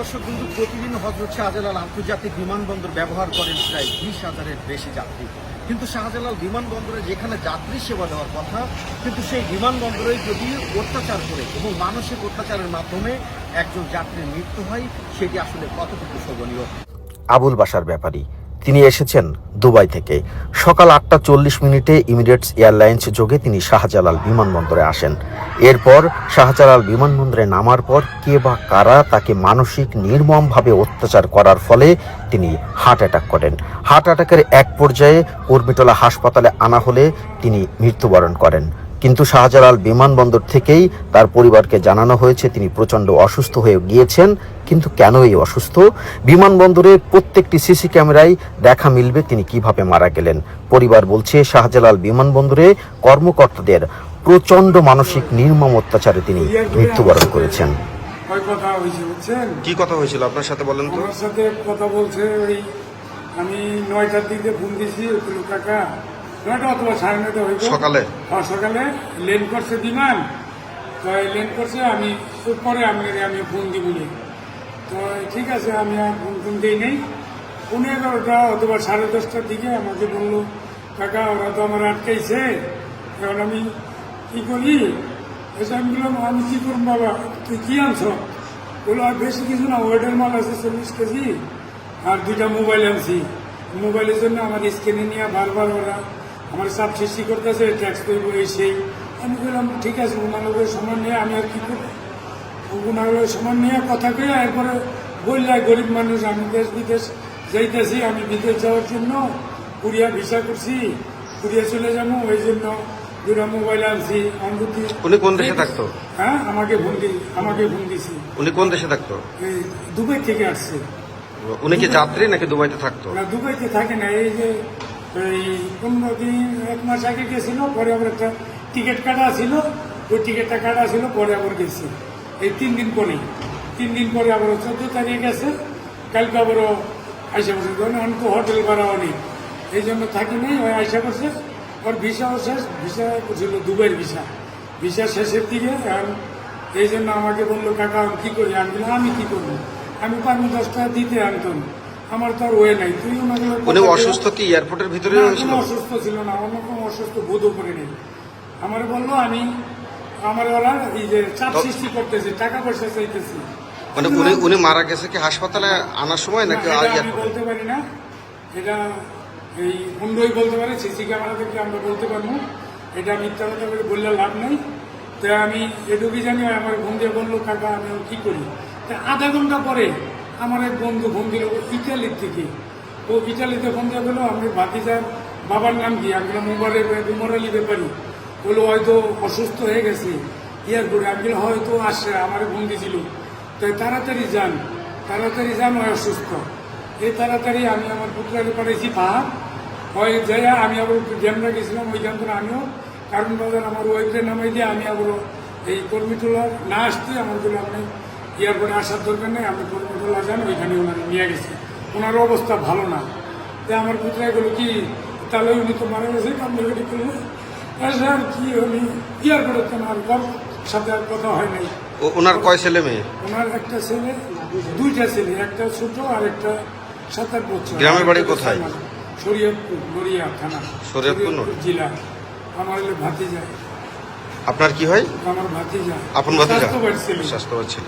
দর্শক কিন্তু প্রতিদিন হজরত শাহজালাল আন্তর্জাতিক বিমানবন্দর ব্যবহার করেন প্রায় বিশ হাজারের বেশি যাত্রী। কিন্তু শাহজালাল বিমানবন্দরে যেখানে যাত্রী সেবা দেওয়ার কথা, কিন্তু সেই বিমানবন্দরে যদি অত্যাচার করে এবং মানসিক অত্যাচারের মাধ্যমে একজন যাত্রীর মৃত্যু হয়, সেটি আসলে কতটুকু শোভনীয়? আবুল বাসার ব্যাপারী। তিনি এসেছেন দুবাই থেকে। সকাল আটটা চল্লিশ মিনিটে ইমিরেটস এয়ারলাইন্স যোগে তিনি শাহজালাল বিমানবন্দরে আসেন। এরপর শাহজালাল বিমানবন্দরে নামার পর কে বা কারা তাকে মানসিক নির্মমভাবে অত্যাচার করার ফলে তিনি হার্ট অ্যাটাক করেন। হার্ট অ্যাটাকের এক পর্যায়ে কর্মীটোলা হাসপাতালে আনা হলে তিনি মৃত্যুবরণ করেন। কিন্তু শাহজালাল বিমানবন্দর থেকেই তার পরিবারকে জানানো হয়েছে তিনি প্রচণ্ড অসুস্থ হয়ে গিয়েছেন। কিন্তু কেন এই অসুস্থ? বিমানবন্দরের প্রত্যেকটি সিসি ক্যামেরায় দেখা মিলবে তিনি কীভাবে মারা গেলেন। পরিবার বলছে শাহজালাল বিমানবন্দরে কর্মকর্তাদের প্রচণ্ড মানসিক নির্মম অত্যাচারে তিনি মৃত্যুবরণ করেছেন। কথা কি কথা হয়েছিল? আপনার সাথে বলেন তো। আমার সাথে কথা বলছে ওই আমি নয়টার দিকে ফোন দিয়েছি কাকা। নয়টা অথবা সাড়ে নয়টা হইব। সকালে? হ্যাঁ সকালে। লেন করছে বিমান। তো লেন করছে আমি পরে আমি আমি ফোন দিবনি। তো ঠিক আছে আমি আর ফোন ফোন দিই নেই। পনেরো এগারোটা অথবা সাড়ে দশটার দিকে আমাকে বলল কাকা ওরা তো আমার আটকাইছে। এখন আমি কি করি? এসে আমি বললাম আমি কি করুন বাবা? তুই কি আনছ? বলল আর বেশি কিছু না ওয়েটের মাল আছে চল্লিশ কেজি আর দুইটা মোবাইল আনছি। মোবাইলের জন্য আমার স্ক্রিনে নিয়ে বারবার ওরা আমার চাপ সৃষ্টি করতেছে ট্যাক্স করব এই সেই। আমি বললাম ঠিক আছে ওনাদের সমান নিয়ে আমি আর কি করব? ওনাদের সমান নিয়ে কথা কয়ে এরপরে বললে গরিব মানুষ আমি দেশ বিদেশ যাইতেছি আমি বিদেশ যাওয়ার জন্য কুরিয়া ভিসা করছি কুরিয়া চলে যাব ওই জন্য দুটা মোবাইল আনছি অন্তত উনি কোন দেশে থাকতো? হ্যাঁ আমাকে ফোন দি আমাকে ফোন দিছি। উনি কোন দেশে থাকতো? দুবাই থেকে আসছে। উনি কি যাত্রী নাকি দুবাইতে থাকতো? না দুবাইতে থাকে না এই যে এই পনেরো দিন, এক মাস আগে গেছিল, পরে আবার একটা টিকিট কাটা ছিল। ওই টিকিটটা কাটা ছিল, পরে আবার গেছে। এই তিন দিন পরেই। তিন দিন পরে আবার চোদ্দ তারিখে গেছে। কালকে আবারও আইসা বসে আমি তো হোটেল ভাড়া অনেক। এই জন্য থাকি নাই, ওই আইসা করছে ওর ভিসাও শেষ। ভিসা ছিল দুবাইয়ের ভিসা। ভিসা শেষের দিকে। এখন এই জন্য আমাকে বলল, কাকা, আমি কি করি? আমি আমি কি করব? আমি পারব দশ টাকা দিতে আনতন আমার তো আর ওয়ে নাই। তুই ওনাকে উনি অসুস্থ কি? এয়ারপোর্টের ভিতরে হয়েছিল? অসুস্থ ছিল না অন্য কোনো অসুস্থ বোধও করে নেই আমার বলল আমি আমার ওরা এই যে চাপ সৃষ্টি করতেছে টাকা পয়সা চাইতেছি। মানে উনি উনি মারা গেছে কি হাসপাতালে আনার সময় নাকি আমি বলতে পারি না। এটা এই হুন্ডই বলতে পারে সিসি ক্যামেরা থেকে আমরা বলতে পারব। এটা মিথ্যা কথা করে বললে লাভ নেই। তো আমি এটুকুই জানি আমার ফোন দিয়ে বলল কাকা আমি কি করি? তা আধা ঘণ্টা পরে আমার এক বন্ধু ফোন দিল ইটালির থেকে। ও ইটালিতে ফোন দিয়ে বলল আমি ভাতিজার বাবার নাম কি? আমি মোবাইলের মোরালি ব্যাপারী। বলল, হয়তো অসুস্থ হয়ে গেছে। এয়ারপোর্টে আমি হয়তো আসছে। আমার ফোন দিয়েছিল তাই তাড়াতাড়ি যান তাড়াতাড়ি যান হয় অসুস্থ। এই তাড়াতাড়ি আমি আমার পুত্রাকে পাঠাইছি পাহাড় হয় যাই আমি আবার ড্যামরা গেছিলাম, ওইখান থেকে আমিও কারণ বাজার আমার ওয়াইফে নামাই দিয়ে আমি আবার এই কর্মীটোলা না আসতে আমার জন্য আপনি এয়ারপোর্টে আসার দরকার নেই আমি কর্মীটোলা যান ওইখানে ওনাকে নিয়ে গেছে। ওনার অবস্থা ভালো না। তাই আমার পুত্রা গেলো কি তাহলে উনি তো মারা গেছে কামড়ি করল স্যার কি উনি এয়ারপোর্টে তো আমার বাবার সাথে আর কথা হয় নাই। ও- ওনার কয় ছেলে মেয়ে? ওনার একটা ছেলে দুইটা ছেলে একটা ছোট আর একটা সাত আট বছর। গ্রামের বাড়ি কোথায়? শরীয়তপুর গড়িয়া থানা শরীয়তপুর নড়িয়া? জেলা। আমার এলে হলে যায় আপনার কি হয়? আমার ভাতিজা। আপন ভাতিজা? স্বাস্থ্যবান ছিল।